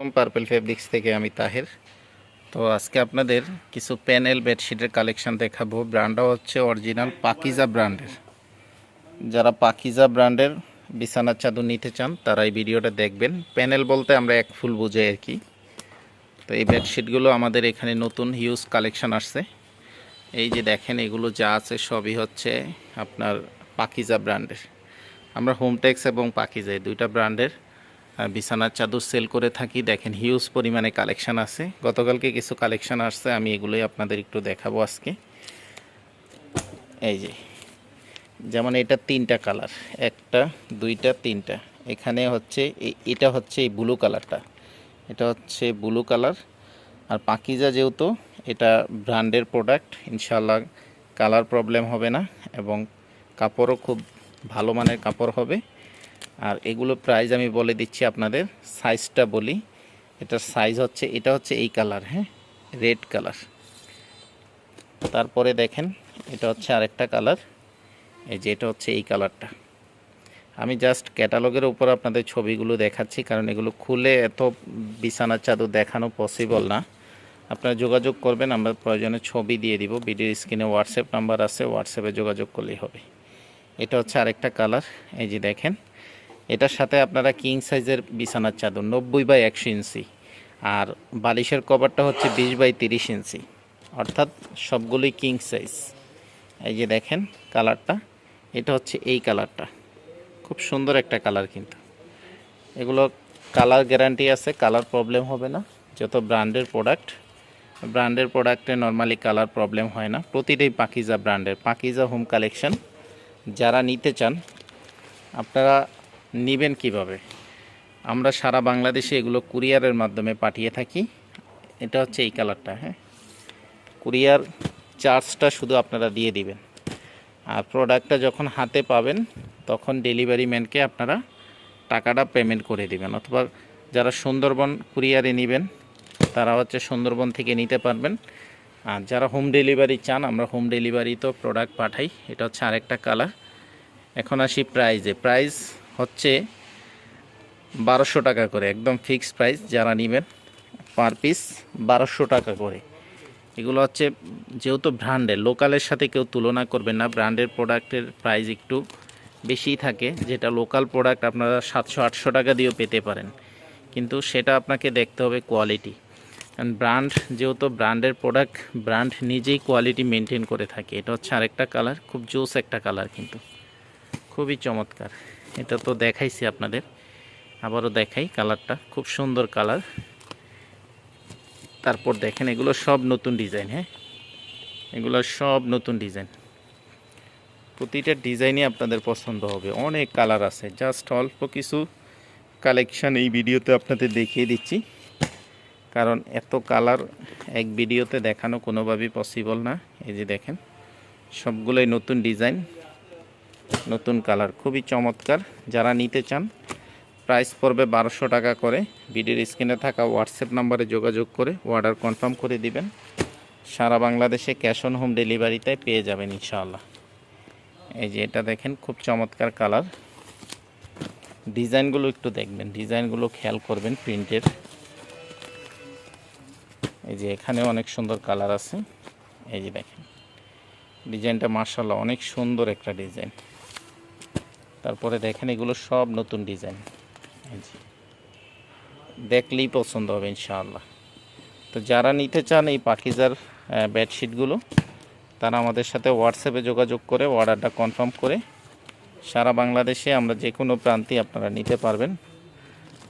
Purple fabrics থেকে আমি তাহের। তো আজকে আপনাদের কিছু প্যানেল বেডশিটের কালেকশান দেখাবো। ব্র্যান্ডটা হচ্ছে অরিজিনাল পাকিজা ব্র্যান্ডের যারা পাকিজা ব্র্যান্ডের বিছানার চাদর নিতে চান, তারা এই ভিডিওটা দেখবেন। প্যানেল বলতে আমরা এক ফুল বুঝাই আর কি। তো এই বেডশিটগুলো আমাদের এখানে নতুন হিউজ কালেকশন আসছে। এই যে দেখেন, এগুলো যা আছে সবই হচ্ছে আপনার পাকিজা ব্র্যান্ডের আমরা হোমটেক্স এবং পাকিজা দুইটা ব্র্যান্ডের বিছানার চাদর সেল করে থাকি। দেখেন হিউজ পরিমাণে কালেকশান আছে। গতকালকে কিছু কালেকশান আসছে, আমি এগুলোই আপনাদের একটু দেখাবো আজকে। এই যে, যেমন এটা তিনটা কালার একটা, দুইটা, তিনটা। এখানে হচ্ছে এটা হচ্ছে এই ব্লু কালারটা এটা হচ্ছে ব্লু কালার আর পাকিজা যেহেতু, এটা ব্র্যান্ডের প্রোডাক্ট ইনশাল্লাহ কালার প্রবলেম হবে না, এবং কাপড়ও খুব ভালো মানের কাপড় হবে। আর এগুলো প্রাইস আমি বলে দিচ্ছি আপনাদের সাইজটা বলি। এটার সাইজ হচ্ছে, এটা হচ্ছে এই কালার হ্যাঁ? রেড কালার তারপরে দেখেন, এটা হচ্ছে আরেকটা কালার এই যে এটা হচ্ছে এই কালারটা আমি জাস্ট ক্যাটালগের উপর আপনাদের ছবিগুলো দেখাচ্ছি, কারণ এগুলো খুলে এত বিছানার চাদর দেখানো পসিবল না। আপনারা যোগাযোগ করবেন, আমরা প্রয়োজনে ছবি দিয়ে দিব। ভিডিওর স্ক্রিনে হোয়াটসঅ্যাপ নাম্বার আছে হোয়াটসঅ্যাপে যোগাযোগ করলেই হবে। এটা হচ্ছে আরেকটা কালার এই যে দেখেন এটার সাথে আপনারা কিং সাইজের বিছানার চাদর, নব্বই বাই একশো ইঞ্চি। আর বালিশের কভারটা হচ্ছে বিশ বাই তিরিশ ইঞ্চি। অর্থাৎ সবগুলোই কিং সাইজ। এই যে দেখেন কালারটা, এটা হচ্ছে এই কালারটা। খুব সুন্দর একটা কালার কিন্তু। এগুলো কালার গ্যারান্টি আছে, কালার প্রবলেম হবে না। যত ব্র্যান্ডের প্রোডাক্ট, ব্র্যান্ডের প্রোডাক্টে নর্মালি কালার প্রবলেম হয় না। প্রতিটাই পাকিজা ব্র্যান্ডের, পাকিজা হোম কালেকশন। যারা নিতে চান, আপনারা নেবেন কীভাবে? আমরা সারা বাংলাদেশে এগুলো কুরিয়ারের মাধ্যমে পাঠিয়ে থাকি। এটা হচ্ছে এই কালারটা হ্যাঁ? কুরিয়ার চার্জটা শুধু আপনারা দিয়ে দিবেন। আর প্রোডাক্টটা যখন হাতে পাবেন, তখন ডেলিভারি ম্যানকে আপনারা টাকাটা পেমেন্ট করে দিবেন। অথবা যারা সুন্দরবন কুরিয়ারে নেবেন, তারা হচ্ছে সুন্দরবন থেকে নিতে পারবেন। আর যারা হোম ডেলিভারি চান, আমরা হোম ডেলিভারি তো প্রোডাক্ট পাঠাই। এটা হচ্ছে আরেকটা কালার। এখন আসি প্রাইজে। প্রাইস হচ্ছে বারোশো টাকা করে, একদম ফিক্সড প্রাইস যারা নেবেন পার পিস বারোশো টাকা করে। এগুলো হচ্ছে যেহেতু ব্র্যান্ডের লোকালের সাথে কেউ তুলনা করবেন না ব্র্যান্ডের প্রোডাক্টের প্রাইস একটু বেশিই থাকে, যেটা লোকাল প্রোডাক্ট আপনারা সাতশো, আটশো টাকা দিয়েও পেতে পারেন। কিন্তু সেটা আপনাকে দেখতে হবে কোয়ালিটি কারণ ব্র্যান্ড যেহেতু ব্র্যান্ডের প্রোডাক্ট ব্র্যান্ড নিজেই কোয়ালিটি মেনটেন করে থাকে। এটা হচ্ছে আরেকটা কালার খুব জোস একটা কালার কিন্তু। খুবই চমৎকার। এটা তো দেখাইছি আপনাদের। আবারও দেখাই কালারটা, খুব সুন্দর কালার। তারপর দেখেন, এগুলো সব নতুন ডিজাইন হ্যাঁ? এগুলো সব নতুন ডিজাইন। প্রতিটা ডিজাইনই আপনাদের পছন্দ হবে। অনেক কালার আছে। জাস্ট অল্প কিছু কালেকশান এই ভিডিওতে আপনাদের দেখিয়ে দিচ্ছি। কারণ এত কালার এক ভিডিওতে দেখানো কোনোভাবেই পসিবল না। এই যে দেখেন, সবগুলোই নতুন ডিজাইন। নতুন কালার, খুবই চমৎকার। যারা নিতে চান প্রাইস পড়বে বারোশো টাকা করে। ভিডিওর স্ক্রিনে থাকা হোয়াটসঅ্যাপ নাম্বারে যোগাযোগ করে অর্ডার কনফার্ম করে দিবেন। সারা বাংলাদেশে ক্যাশ অন হোম ডেলিভারিতে পেয়ে যাবেন ইনশাআল্লাহ। এই যে এটা দেখেন, খুব চমৎকার কালার। ডিজাইনগুলো একটু দেখবেন, ডিজাইনগুলো খেয়াল করবেন প্রিন্টের এই যে এখানে অনেক সুন্দর কালার আছে। এই যে দেখেন, ডিজাইনটা মার্শাল্লাহ অনেক সুন্দর একটা ডিজাইন। তারপরে দেখেন এগুলো সব নতুন ডিজাইন। দেখলেই পছন্দ হবে ইনশাআল্লাহ। তো যারা নিতে চান এই পাখিজার বেডশিটগুলো, তারা আমাদের সাথে হোয়াটসঅ্যাপে যোগাযোগ করে অর্ডারটা কনফার্ম করে সারা বাংলাদেশে আমরা যে কোনো প্রান্তে আপনারা নিতে পারবেন।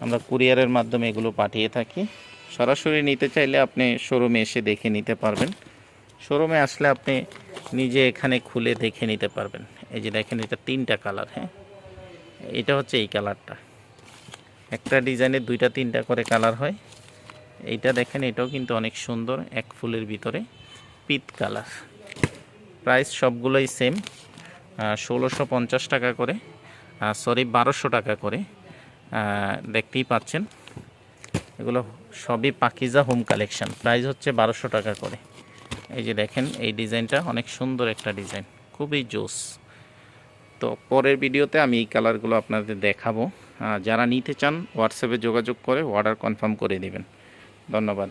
আমরা কুরিয়ারের মাধ্যমে এগুলো পাঠিয়ে থাকি। সরাসরি নিতে চাইলে আপনি শোরুমে এসে দেখে নিতে পারবেন। শোরুমে আসলে আপনি নিজে এখানে খুলে দেখে নিতে পারবেন। এই যে দেখেন, এটা তিনটা কালার হ্যাঁ? এটা হচ্ছে এই কালারটা। একটা ডিজাইনের দুইটা, তিনটা করে কালার হয়। এইটা দেখেন, এটাও কিন্তু অনেক সুন্দর, এক ফুলের ভিতরে পিত কালার। প্রাইস সবগুলোই সেম ষোলোশো পঞ্চাশ টাকা করে সরি, বারোশো টাকা করে। দেখতেই পাচ্ছেন, এগুলো সবই পাকিজা হোম কালেকশন। প্রাইস হচ্ছে বারোশো টাকা করে। এই যে দেখেন, এই ডিজাইনটা অনেক সুন্দর একটা ডিজাইন, খুবই জোস। তো পরের ভিডিওতে আমি এই কালারগুলো আপনাদের দেখাবো। যারা নিতে চান হোয়াটসঅ্যাপে যোগাযোগ করে অর্ডার কনফার্ম করে দেবেন। ধন্যবাদ।